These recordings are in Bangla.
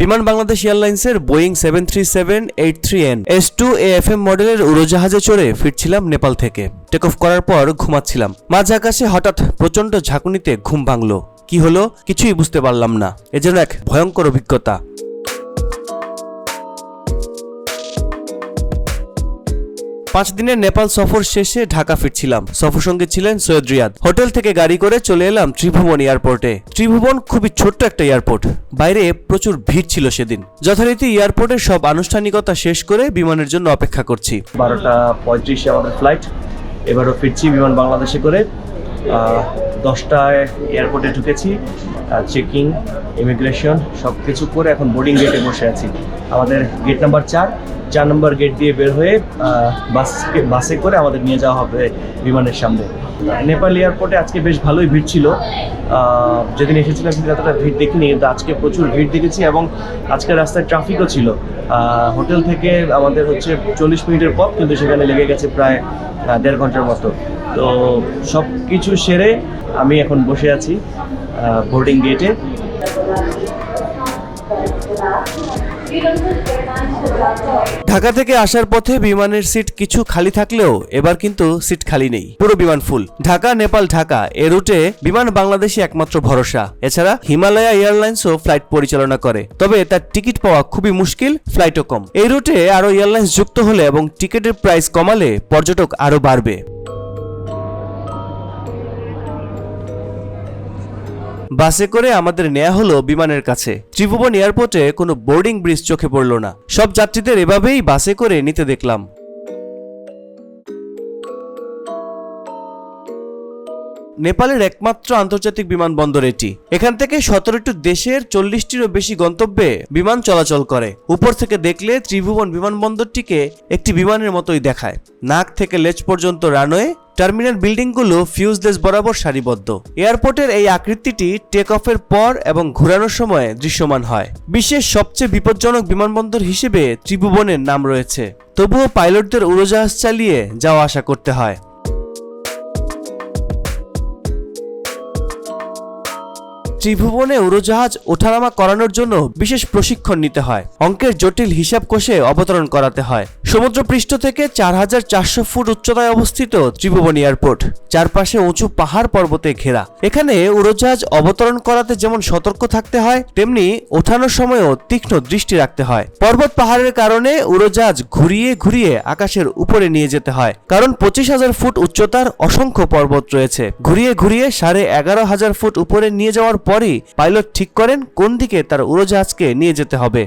বিমান বাংলাদেশ এয়ারলাইন্সের Boeing seven three seven eight three N S two A F M মডেলের উড়োজাহাজে চড়ে ফিরছিলাম নেপাল থেকে। টেক অফ করার পর ঘুমাচ্ছিলাম। মাঝ আকাশে হঠাৎ প্রচণ্ড ঝাঁকুনিতে ঘুম ভাঙল। কি হলো? কিছুই বুঝতে পারলাম না। এ যেন এক ভয়ঙ্কর অভিজ্ঞতা। পাঁচ দিনের নেপাল সফর শেষে ঢাকা ফিরছিলাম। সফর সঙ্গে ছিলেন সৈয়দ রিয়াদ। হোটেল থেকে গাড়ি করে চলে এলাম ত্রিভুবন এয়ারপোর্টে। ত্রিভুবন খুবই ছোট্ট একটা এয়ারপোর্ট। বাইরে প্রচুর ভিড় ছিল সেদিন। যথারীতি এয়ারপোর্টের সব আনুষ্ঠানিকতা শেষ করে বিমানের জন্য অপেক্ষা করছি। বারোটা পঁয়ত্রিশে আমাদের ফ্লাইট এবারও ফিরছি বিমান বাংলাদেশে করে। দশটায় এয়ারপোর্টে ঢুকেছি চেকিং ইমিগ্রেশন সব কিছু করে এখন বোর্ডিং গেটে বসে আছি। আমাদের গেট নাম্বার চার চার নম্বর গেট দিয়ে বের হয়ে বাসকে, বাসে করে আমাদের নিয়ে যাওয়া হবে বিমানের সামনে। নেপাল এয়ারপোর্টে আজকে বেশ ভালোই ভিড় ছিল। যেদিন এসেছিলাম সেদিন এতটা ভিড় দেখিনি, কিন্তু আজকে প্রচুর ভিড় দেখেছি এবং আজকে রাস্তায় ট্রাফিকও ছিল। হোটেল থেকে আমাদের হচ্ছে চল্লিশ মিনিটের পথ, কিন্তু সেখানে লেগে গেছে প্রায় দেড় ঘণ্টার মতো। তো সব কিছু সেরে আমি এখন বসে আছি বোর্ডিং গেটে ঢাকা থেকে আসার পথে বিমানের সিট কিছু খালি থাকলেও এবার কিন্তু সিট খালি নেই, পুরো বিমান ফুল। ঢাকা, নেপাল, ঢাকা, এ রুটে বিমান বাংলাদেশে একমাত্র ভরসা। এছাড়া হিমালয়া এয়ারলাইন্সও ফ্লাইট পরিচালনা করে। তবে তার টিকিট পাওয়া খুবই মুশকিল, ফ্লাইটও কম। এই রুটে আরও এয়ারলাইন্স যুক্ত হলে এবং টিকিটের প্রাইস কমালে পর্যটক আরও বাড়বে। বাসে করে আমাদের নেওয়া হলো বিমানের কাছে। ত্রিভুবন এয়ারপোর্টে কোনো বোর্ডিং ব্রিজ চোখে পড়ল না। সব যাত্রীদের এভাবেই বাসে করে নিতে দেখলাম। নেপালের একমাত্র আন্তর্জাতিক বিমানবন্দর এটি। এখান থেকে সতেরোটি দেশের চল্লিশটিরও বেশি গন্তব্যে বিমান চলাচল করে। উপর থেকে দেখলে ত্রিভুবন বিমানবন্দরটিকে একটি বিমানের মতোই দেখায়। নাক থেকে লেজ পর্যন্ত রানওয়ে, টার্মিনাল বিল্ডিংগুলো ফিউজলেস বরাবর সারিবদ্ধ। এয়ারপোর্টের এই আকৃতিটি টেক অফের পর এবং ঘোরানোর সময় দৃশ্যমান হয়। বিশ্বের সবচেয়ে বিপজ্জনক বিমানবন্দর হিসেবে ত্রিভুবনের নাম রয়েছে। তবুও পাইলটদের উড়োজাহাজ চালিয়ে যাওয়া আসা করতে হয়। ত্রিভুবনে উড়োজাহাজ ওঠানামা করানোর জন্য বিশেষ প্রশিক্ষণ নিতে হয়। অঙ্কের জটিল হিসাব কষে অবতরণ করাতে হয়। সমুদ্রপৃষ্ঠ থেকে চার হাজার চারশো ফুট উচ্চতায় অবস্থিত ত্রিভুবন এয়ারপোর্ট। চারপাশে উঁচু পাহাড় পর্বতে ঘেরা। এখানে উড়োজাহাজ অবতরণ করাতে যেমন সতর্ক থাকতে হয়, তেমনি ওঠানোর সময়ও তীক্ষ্ণ দৃষ্টি রাখতে হয়। পর্বত পাহাড়ের কারণে উড়োজাহাজ ঘুরিয়ে ঘুরিয়ে আকাশের উপরে নিয়ে যেতে হয়। কারণ পঁচিশ হাজার ফুট উচ্চতার অসংখ্য পর্বত রয়েছে। ঘুরিয়ে ঘুরিয়ে সাড়ে এগারো হাজার ফুট উপরে নিয়ে যাওয়ার পরই পাইলট ঠিক করেন কোন দিকে তার উড়োজাহাজকে নিয়ে যেতে হবে।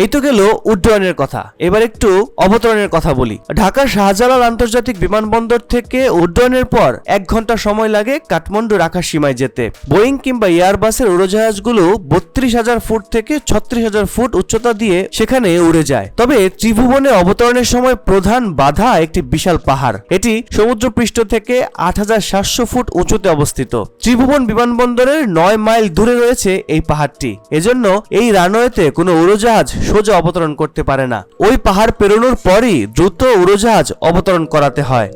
এই তো গেল উড্ডয়নের কথা। এবার একটু অবতরণের কথা বলি। ঢাকার শাহজালাল আন্তর্জাতিক বিমানবন্দর থেকে উড্ডয়নের পর এক ঘণ্টা সময় লাগে কাঠমান্ডুর আকাশ সীমায় যেতে। বোয়িং কিংবা এয়ারবাসের উড়োজাহাজগুলো বত্রিশ হাজার ফুট থেকে ছত্রিশ হাজার ফুট উচ্চতা দিয়ে সেখানে উড়ে যায়। তবে ত্রিভুবনে অবতরণের সময় প্রধান বাধা একটি বিশাল পাহাড়। এটি সমুদ্রপৃষ্ঠ থেকে আট হাজার সাতশো ফুট উঁচুতে অবস্থিত। ত্রিভুবন বিমানবন্দরের নয় মাইল দূরে রয়েছে এই পাহাড়টি। এজন্য এই রানওয়েতে কোনো উড়োজাহাজ সোজা অবতরণ করতে পারে না। ওই পাহাড় পেরোনোর পরই দ্রুত উড়োজাহাজ অবতরণ করাতে হয়।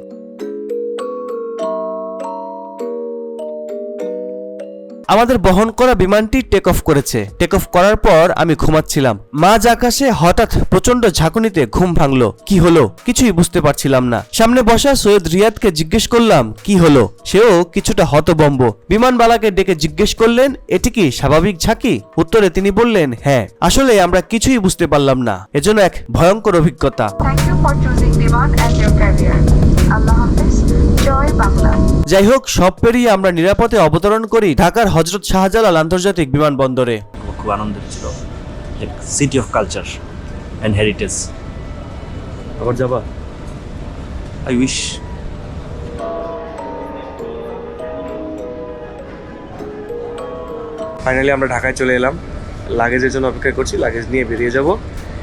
আমাদের বহন করা বিমানটি টেক অফ করেছে। টেক অফ করার পর আমি ঘুমাচ্ছিলাম। মাঝ আকাশে হঠাৎ প্রচণ্ড ঝাঁকুনিতে ঘুম ভাঙলো। কি হলো? কিছুই বুঝতে পারছিলাম না। সামনে বসা সৈয়দ রিয়াদকে জিজ্ঞেস করলাম, কি হলো? সেও কিছুটা হতবম্ব বিমানবালাকে ডেকে জিজ্ঞেস করলেন, এটি কি স্বাভাবিক ঝাঁকি? উত্তরে তিনি বললেন হ্যাঁ। আসলে আমরা কিছুই বুঝতে পারলাম না। এজন্য এক ভয়ঙ্কর অভিজ্ঞতা। Thank you যাই হোক সব পেরিয়ে আমরা নিরাপদে অবতরণ করি ঢাকার হজরত শাহজালাল আন্তর্জাতিক বিমানবন্দরে। খুব আনন্দ ছিল। City of culture and heritage আবার যাবা? আই উইশ ফাইনালি আমরা ঢাকায় চলে এলাম। লাগেজের জন্য অপেক্ষা করছি। লাগেজ নিয়ে বেরিয়ে যাব।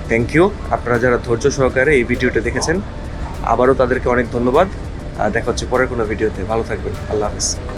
থ্যাংক ইউ আপনারা যারা ধৈর্য সহকারে এই ভিডিওটা দেখেছেন আবারও তাদেরকে অনেক ধন্যবাদ। দেখা হচ্ছে পরের কোনো ভিডিওতে। ভালো থাকবেন। আল্লাহ হাফিজ।